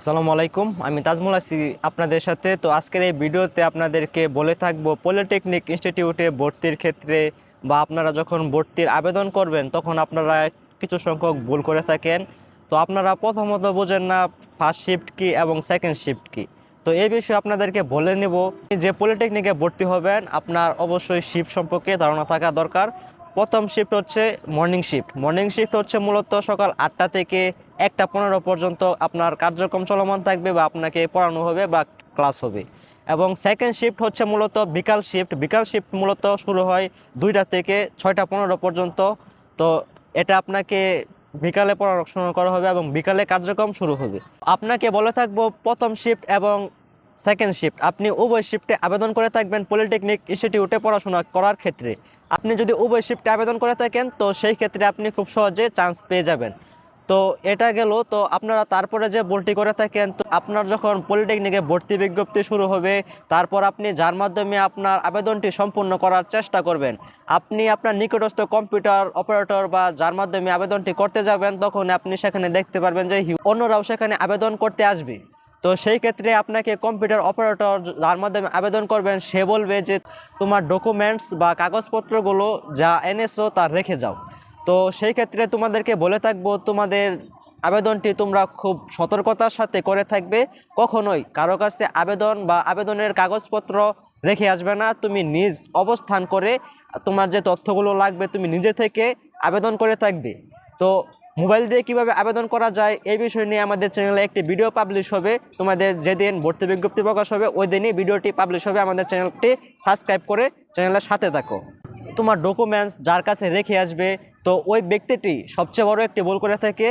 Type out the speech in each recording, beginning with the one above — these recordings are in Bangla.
আসসালামু আলাইকুম, আমি তাজমুল আছি আপনাদের সাথে। তো আজকের এই ভিডিওতে আপনাদেরকে বলে থাকব, পলিটেকনিক ইনস্টিটিউটে ভর্তির ক্ষেত্রে বা আপনারা যখন ভর্তির আবেদন করবেন, তখন আপনারা কিছু সংখ্যক ভুল করে থাকেন। তো আপনারা প্রথমত বোঝেন না ফার্স্ট শিফট কি এবং সেকেন্ড শিফট কি। তো এই বিষয়ে আপনাদেরকে বলে নেব, যে পলিটেকনিকে ভর্তি হবেন, আপনার অবশ্যই শিফট সম্পর্কে ধারণা থাকা দরকার। প্রথম শিফট হচ্ছে মর্নিং শিফট মর্নিং শিফট হচ্ছে মূলত সকাল আটটা থেকে একটা পনেরো পর্যন্ত আপনার কার্যক্রম চলমান থাকবে বা আপনাকে পড়ানো হবে বা ক্লাস হবে। এবং সেকেন্ড শিফট হচ্ছে মূলত বিকাল শিফট বিকাল শিফট মূলত শুরু হয় দুইটা থেকে ছয়টা পনেরো পর্যন্ত। তো এটা আপনাকে বিকালে পড়াশোনা করা হবে এবং বিকালে কার্যক্রম শুরু হবে। আপনাকে বলে থাকব প্রথম শিফট এবং সেকেন্ড শিফট। আপনি উভয় শিফটে আবেদন করে থাকবেন পলিটেকনিক ইনস্টিটিউটে পড়াশোনা করার ক্ষেত্রে। আপনি যদি উভয় শিফটে আবেদন করে থাকেন, তো সেই ক্ষেত্রে আপনি খুব সহজে চান্স পেয়ে যাবেন। তো এটা গেল, তো আপনারা তারপরে যে ভর্তি করে থাকেন, তো আপনার যখন পলিটেকনিকে ভর্তি বিজ্ঞপ্তি শুরু হবে, তারপর আপনি যার মাধ্যমে আপনার আবেদনটি সম্পূর্ণ করার চেষ্টা করবেন, আপনি আপনার নিকটস্থ কম্পিউটার অপারেটর বা যার মাধ্যমে আবেদনটি করতে যাবেন, তখন আপনি সেখানে দেখতে পারবেন যে অন্যরাও সেখানে আবেদন করতে আসবে। তো সেই ক্ষেত্রে আপনাকে কম্পিউটার অপারেটর যার মাধ্যমে আবেদন করবেন, সে বলবে যে তোমার ডকুমেন্টস বা কাগজপত্রগুলো যা এনেছো তা রেখে যাও। তো সেই ক্ষেত্রে তোমাদেরকে বলে থাকব, তোমাদের আবেদনটি তোমরা খুব সতর্কতার সাথে করে থাকবে। কখনোই কারও কাছে আবেদন বা আবেদনের কাগজপত্র রেখে আসবে না। তুমি নিজ অবস্থান করে তোমার যে তথ্যগুলো লাগবে, তুমি নিজে থেকে আবেদন করে থাকবে। তো মোবাইল দিয়ে কীভাবে আবেদন করা যায়, এই বিষয় নিয়ে আমাদের চ্যানেলে একটি ভিডিও পাবলিশ হবে। তোমাদের যেদিন ভর্তি বিজ্ঞপ্তি প্রকাশ হবে, ওই দিনই ভিডিওটি পাবলিশ হবে। আমাদের চ্যানেলটি সাবস্ক্রাইব করে চ্যানেলের সাথে থাকো। তোমার ডকুমেন্টস যার কাছে রেখে আসবে, তো ওই ব্যক্তিটি সবচেয়ে বড় একটি ভুল করে থাকে।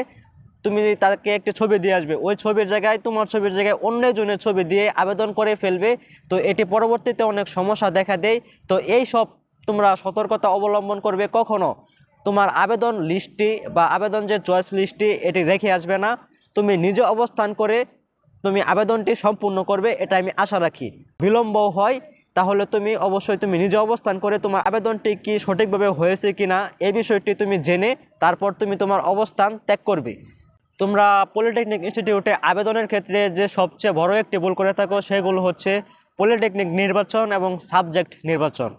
তুমি তাকে একটি ছবি দিয়ে আসবে, ওই ছবির জায়গায় তোমার ছবির জায়গায় অন্য জনের ছবি দিয়ে আবেদন করে ফেলবে। তো এটি পরবর্তীতে অনেক সমস্যা দেখা দেয়। তো এই সব তোমরা সতর্কতা অবলম্বন করবে কখনো। তোমার আবেদন লিস্টটি বা আবেদন যে চয়েস লিস্টটি এটি রেখে আসবে না, তুমি নিজে অবস্থান করে তুমি আবেদনটি সম্পূর্ণ করবে এটা আমি আশা রাখি। বিলম্ব হয়, তাহলে তুমি অবশ্যই তুমি নিজে অবস্থান করে তোমার আবেদনটি কি সঠিকভাবে হয়েছে কি না এই বিষয়টি তুমি জেনে তারপর তুমি তোমার অবস্থান ত্যাগ করবে। তোমরা পলিটেকনিক ইনস্টিটিউটে আবেদনের ক্ষেত্রে যে সবচেয়ে বড় একটি ভুল করে থাকো, সেগুলো হচ্ছে পলিটেকনিক নির্বাচন এবং সাবজেক্ট নির্বাচন।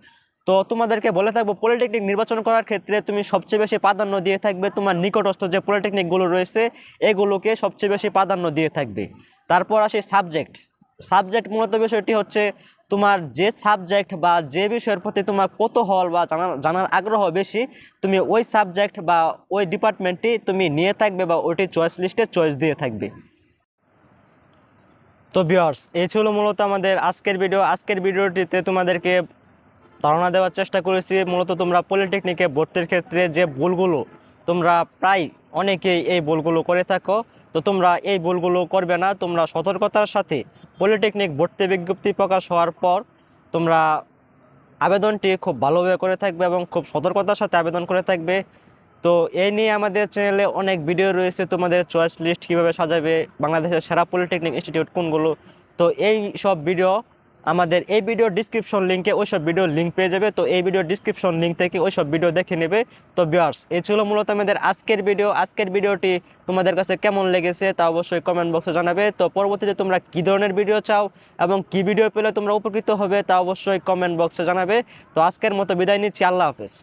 তো তোমাদেরকে বলে থাকব পলিটেকনিক নির্বাচন করার ক্ষেত্রে তুমি সবচেয়ে বেশি প্রাধান্য দিয়ে থাকবে তোমার নিকটস্থ যে পলিটেকনিকগুলো রয়েছে, এগুলোকে সবচেয়ে বেশি প্রাধান্য দিয়ে থাকবে। তারপর আসে সাবজেক্ট সাবজেক্ট মূলত বিষয়টি হচ্ছে তোমার যে সাবজেক্ট বা যে বিষয়ের প্রতি তোমার কৌতূহল বা জানার জানার আগ্রহ বেশি, তুমি ওই সাবজেক্ট বা ওই ডিপার্টমেন্টটি তুমি নিয়ে থাকবে বা ওইটি চয়েস লিস্টে চয়েস দিয়ে থাকবে। তো বিয়ার্স এই ছিল মূলত আমাদের আজকের ভিডিও আজকের ভিডিওটিতে তোমাদেরকে ধারণা দেওয়ার চেষ্টা করেছি, মূলত তোমরা পলিটেকনিকে ভর্তির ক্ষেত্রে যে ভুলগুলো তোমরা প্রায় অনেকেই এই ভুলগুলো করে থাকো। তো তোমরা এই ভুলগুলো করবে না, তোমরা সতর্কতার সাথে পলিটেকনিক ভর্তি বিজ্ঞপ্তি প্রকাশ হওয়ার পর তোমরা আবেদনটি খুব ভালোভাবে করে থাকবে এবং খুব সতর্কতার সাথে আবেদন করে থাকবে। তো এই নিয়ে আমাদের চ্যানেলে অনেক ভিডিও রয়েছে, তোমাদের চয়েস লিস্ট কীভাবে সাজাবে, বাংলাদেশের সেরা পলিটেকনিক ইনস্টিটিউট কোনগুলো? তো এই সব ভিডিও আমাদের এই ভিডিও ডিসক্রিপশন লিঙ্কে ওই সব ভিডিও লিঙ্ক পেয়ে যাবে। তো এই ভিডিও ডিসক্রিপশন লিঙ্ক থেকে ওই সব ভিডিও দেখে নেবে। তো ভিওয়ার্স এই ছিল মূলত আমাদের আজকের ভিডিও আজকের ভিডিওটি তোমাদের কাছে কেমন লেগেছে তা অবশ্যই কমেন্ট বক্সে জানাবে। তো পরবর্তীতে তোমরা কী ধরনের ভিডিও চাও এবং কী ভিডিও পেলে তোমরা উপকৃত হবে তা অবশ্যই কমেন্ট বক্সে জানাবে। তো আজকের মতো বিদায় নিচ্ছি। আল্লাহ হাফেজ।